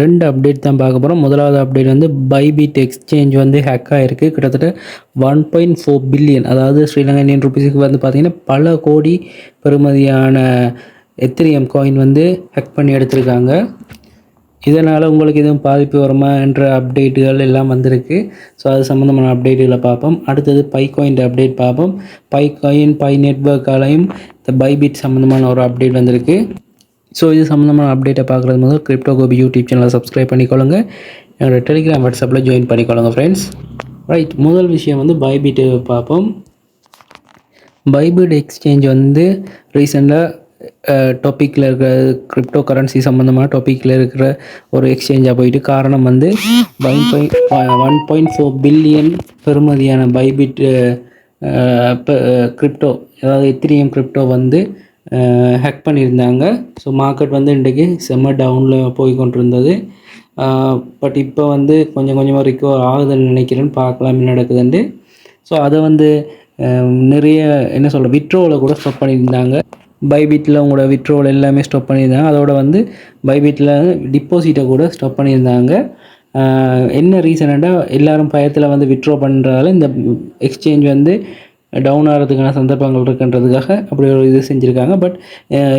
ரெண்டு அப்டேட் தான் பார்க்க போகிறோம் முதலாவது அப்டேட் வந்து பைபிட் எக்ஸ்சேஞ்ச் வந்து ஹேக் ஆகிருக்கு கிட்டத்தட்ட ஒன் பாயிண்ட் ஃபோர் பில்லியன் அதாவது ஸ்ரீலங்கா இந்தியன் ருபீஸுக்கு வந்து பார்த்திங்கன்னா பல கோடி பெறுமதியான எத்திரியம் காயின் வந்து ஹேக் பண்ணி எடுத்திருக்காங்க. இதனால் உங்களுக்கு எதுவும் பாதிப்பு வருமா என்ற அப்டேட்டுகள் எல்லாம் வந்திருக்கு. ஸோ அது சம்மந்தமான அப்டேட்டுகளை பார்ப்போம். அடுத்தது பை காயின் அப்டேட் பார்ப்போம். பை காயின் பை நெட்ஒர்க்காலையும் இந்த பைபிட் சம்மந்தமான ஒரு அப்டேட் வந்திருக்கு. ஸோ இது சம்மந்தமான அப்டேட்டை பார்க்குறது முதல் கிரிப்டோ கோபி யூடியூப் சேனலை சப்ஸ்கிரைப் பண்ணிக்கொள்ளுங்க. என்னோடய டெலிகிராம் வாட்ஸ்அப்பில் ஜாயின் பண்ணிக்கொள்ளுங்க ஃப்ரெண்ட்ஸ் ரைட் முதல் விஷயம் வந்து பைபிட் பார்ப்போம். பைபிட் எக்ஸ்சேஞ்ச் வந்து ரீசெண்டாக டாப்பிக்கில் இருக்கிற கிரிப்டோ கரன்சி சம்மந்தமான டாப்பிக்கில் இருக்கிற ஒரு எக்ஸ்சேஞ்சாக போயிட்டு காரணம் வந்து one point one point four billion பெறுமதியான பைபிட் கிரிப்டோ அதாவது எத்திரியம் கிரிப்டோ வந்து ஹேக் பண்ணியிருந்தாங்க. ஸோ மார்க்கெட் வந்து இன்றைக்கி செம்ம டவுனில் போய் கொண்டிருந்தது. பட் இப்போ வந்து கொஞ்சம் கொஞ்சமாக ரிக்கவர் ஆகுதுன்னு நினைக்கிறேன்னு பார்க்கலாம் நடக்குதுண்டு ஸோ அதை வந்து நிறைய என்ன சொல்கிற விட்ரோவில் கூட ஸ்டாப் பண்ணியிருந்தாங்க. பைபிட்டில் உங்களோட விட்ரோல் எல்லாமே ஸ்டாப் பண்ணியிருந்தாங்க. அதோட வந்து பைபிட்டில் டிப்போசிட்டை கூட ஸ்டாப் பண்ணியிருந்தாங்க. என்ன ரீசனாண்டா எல்லோரும் பயத்தில் வந்து விட்ரோ பண்ணுறதால இந்த எக்ஸ்சேஞ்ச் வந்து டவுன் ஆகிறதுக்கான சந்தர்ப்பங்கள் இருக்குன்றதுக்காக அப்படி ஒரு இது செஞ்சுருக்காங்க. பட்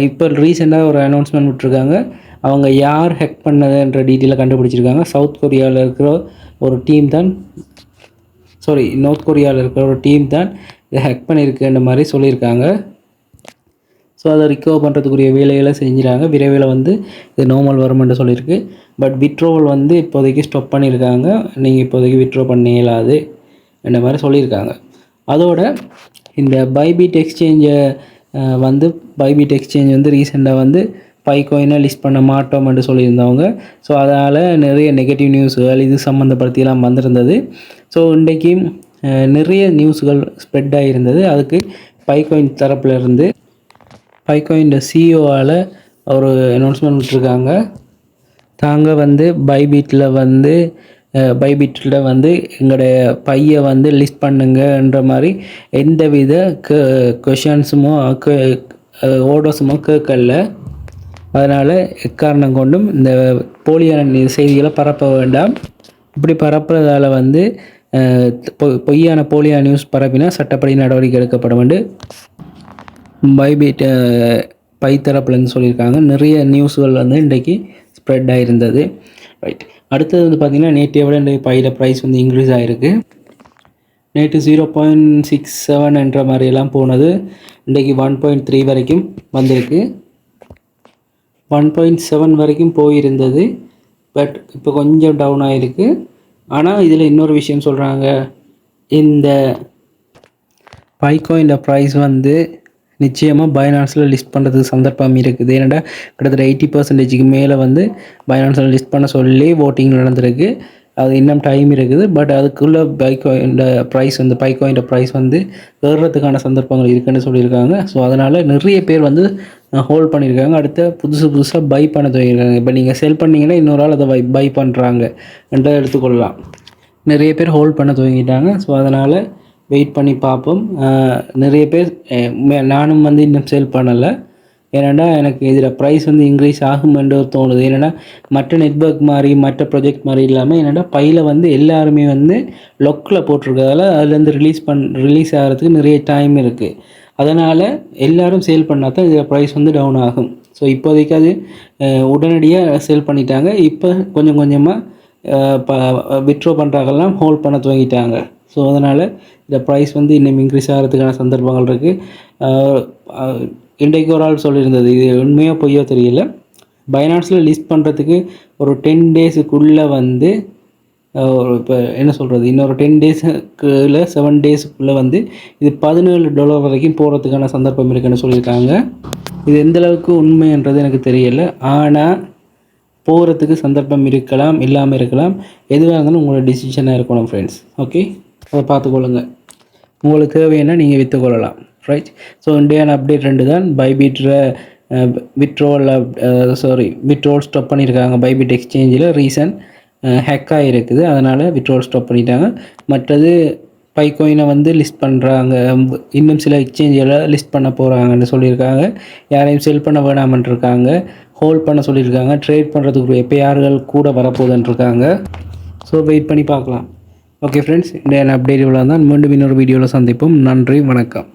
இப்போ ரீசெண்டாக ஒரு அனௌன்ஸ்மெண்ட் விட்டுருக்காங்க. அவங்க யார் ஹெக் பண்ணதுன்ற டீட்டெயிலாக கண்டுபிடிச்சிருக்காங்க. சவுத் கொரியாவில் இருக்கிற ஒரு டீம் தான் சாரி நார்த் கொரியாவில் இருக்கிற ஒரு டீம் தான் இதை ஹெக் பண்ணியிருக்குன்ற மாதிரி சொல்லியிருக்காங்க. ஸோ அதை ரிகவர் பண்ணுறதுக்குரிய வேலைகளை செஞ்சுறாங்க விரைவில் வந்து இது நோமல் வரும்னு சொல்லியிருக்கு. பட் விட்ரோவல் வந்து இப்போதைக்கு ஸ்டாப் பண்ணியிருக்காங்க. நீங்கள் இப்போதைக்கு விட்ரோ பண்ண இயலாது இந்த மாதிரி சொல்லியிருக்காங்க. அதோட இந்த பைபிட் எக்ஸ்சேஞ்சை வந்து பைபிட் எக்ஸ்சேஞ்ச் வந்து ரீசெண்டாக வந்து பைகோயினை லிஸ்ட் பண்ண மாட்டோம் என்று சொல்லியிருந்தவங்க. ஸோ அதனால் நிறைய நெகட்டிவ் நியூஸுகள் இது சம்மந்தப்படுத்தியெல்லாம் வந்திருந்தது. ஸோ இன்றைக்கு நிறைய நியூஸ்கள் ஸ்ப்ரெட் ஆகியிருந்தது அதுக்கு பைகோயின் தரப்பில் இருந்து பைகோயின் சிஇஓவால் ஒரு அனௌன்ஸ்மெண்ட் விட்டுருக்காங்க. தாங்க வந்து பைபீட்டில் வந்து பைபிட்டில் வந்து எங்களுடைய பையை வந்து லிஸ்ட் பண்ணுங்கன்ற மாதிரி எந்த வித கொஷன்ஸுமோ ஓடோஸுமோ கேட்கல. அதனால் எக்காரணம் கொண்டும் இந்த போலியான செய்திகளை பரப்ப வேண்டாம். இப்படி பரப்புறதால வந்து பொய்யான போலியான நியூஸ் பரப்பினா சட்டப்படி நடவடிக்கை எடுக்கப்படும் என்று பைபீட் பை தரப்புலன்னு சொல்லியிருக்காங்க. நிறைய நியூஸ்கள் வந்து இன்றைக்கு ஸ்ப்ரெட் ஆகிருந்தது ரைட் அடுத்தது வந்து பார்த்திங்கன்னா நேற்றைய விட இன்றைக்கு பையில் ப்ரைஸ் வந்து இன்க்ரீஸ் ஆகிருக்கு நேற்று ஜீரோ பாயிண்ட் சிக்ஸ் செவன் என்ற மாதிரியெல்லாம் போனது. இன்றைக்கு ஒன் பாயிண்ட் த்ரீ வரைக்கும் வந்திருக்கு. ஒன் பாயிண்ட் செவன் வரைக்கும் போயிருந்தது. பட் இப்போ கொஞ்சம் டவுன் ஆகிருக்கு ஆனால் இதில் இன்னொரு விஷயம் சொல்கிறாங்க இந்த பைக்கோயின் ப்ரைஸ் வந்து நிச்சயமாக பைனான்ஸில் லிஸ்ட் பண்ணுறதுக்கு சந்தர்ப்பம் இருக்குது. ஏன்னா கிட்டத்தட்ட எயிட்டி பர்சன்டேஜுக்கு மேலே வந்து பைனான்ஸில் லிஸ்ட் பண்ண சொல்லி ஓட்டிங் நடந்திருக்கு. அது இன்னும் டைம் இருக்குது. பட் அதுக்குள்ளே பைக்கோயின் ப்ரைஸ் வந்து பைக்கோயின் ப்ரைஸ் வந்து ஏறுறதுக்கான சந்தர்ப்பங்கள் இருக்குன்னு சொல்லியிருக்காங்க. ஸோ அதனால் நிறைய பேர் வந்து ஹோல்ட் பண்ணியிருக்காங்க. அடுத்த புதுசு புதுசாக பை பண்ண தொடங்கியிருக்காங்க. இப்போ நீங்கள் செல் பண்ணிங்கன்னா இன்னொரு ஆள் அதை பை பை பண்ணுறாங்க என்றதை எடுத்துக்கொள்ளலாம். நிறைய பேர் ஹோல்ட் பண்ண துவங்கிட்டாங்க ஸோ அதனால் வெயிட் பண்ணி பார்ப்போம். நிறைய பேர் நானும் வந்து இன்னும் சேல் பண்ணலை. ஏன்னா எனக்கு இதில் ப்ரைஸ் வந்து இன்க்ரீஸ் ஆகும் என்று தோணுது. என்னென்னா மற்ற நெட்ஒர்க் மாதிரி மற்ற ப்ராஜெக்ட் மாதிரி இல்லாமல் என்னென்னா பையில் வந்து எல்லாருமே வந்து லொக்கில் போட்டிருக்கிறதால அதுலேருந்து ரிலீஸ் பண் ரிலீஸ் ஆகிறதுக்கு நிறைய டைம் இருக்குது அதனால் எல்லோரும் சேல் பண்ணால் தான் இதில் ப்ரைஸ் வந்து டவுன் ஆகும். ஸோ இப்போதைக்கு அது உடனடியாக சேல் பண்ணிட்டாங்க. இப்போ கொஞ்சம் கொஞ்சமாக ப விட்ரோ பண்ணுறாங்கலாம் ஹோல்ட் பண்ண துவங்கிட்டாங்க. ஸோ அதனால் இந்த ப்ரைஸ் வந்து இன்னும் இன்க்ரீஸ் ஆகிறதுக்கான சந்தர்ப்பங்கள் இருக்குது இன்றைக்கு ஒரு ஆள் சொல்லியிருந்தது இது உண்மையாக பொய்யோ தெரியல. பைனான்ஸில் லிஸ்ட் பண்ணுறதுக்கு ஒரு டென் டேஸுக்குள்ளே வந்து ஒரு இப்போ என்ன சொல்கிறது இன்னொரு டென் டேஸுக்குள்ள செவன் டேஸுக்குள்ளே வந்து இது பதினேழு டாலர் வரைக்கும் போகிறதுக்கான சந்தர்ப்பம் இருக்குன்னு சொல்லியிருக்காங்க. இது எந்தளவுக்கு உண்மைன்றது எனக்கு தெரியலை. ஆனால் போகிறதுக்கு சந்தர்ப்பம் இருக்கலாம் இல்லாமல் இருக்கலாம். எதுவாக இருந்தாலும் உங்களோட டிசிஷனாக இருக்கணும் ஃப்ரெண்ட்ஸ் ஓகே அதை பார்த்துக்கொள்ளுங்கள் உங்களுக்கு தேவைன்னா நீங்கள் விற்றுக்கொள்ளலாம் ரைட் ஸோ இண்டியன் அப்டேட் ரெண்டு தான். பைபீட்டில் விட்ரோல் சாரி விட்ரோல் ஸ்டாப் பண்ணியிருக்காங்க பைபிட் எக்ஸ்சேஞ்சில் ரீசன் ஹேக்காக இருக்குது அதனால் விட்ரோல் ஸ்டாப் பண்ணிட்டாங்க. மற்றது பைக்கோயினை வந்து லிஸ்ட் பண்ணுறாங்க இன்னும் சில எக்ஸ்சேஞ்சில் லிஸ்ட் பண்ண போகிறாங்கன்னு சொல்லியிருக்காங்க. யாரையும் செல் பண்ண வேணாமன்ட்ருக்காங்க ஹோல்ட் பண்ண சொல்லியிருக்காங்க. ட்ரேட் பண்ணுறதுக்கு எப்பயார்கள் கூட வரப்போகுதுன்னு இருக்காங்க. ஸோ வெயிட் பண்ணி பார்க்கலாம். ஓகே ஃப்ரெண்ட்ஸ் இந்த அப்டேட் இவ்வளோ தான் மீண்டும் இன்னொரு வீடியோவில் சந்திப்போம். நன்றி வணக்கம்.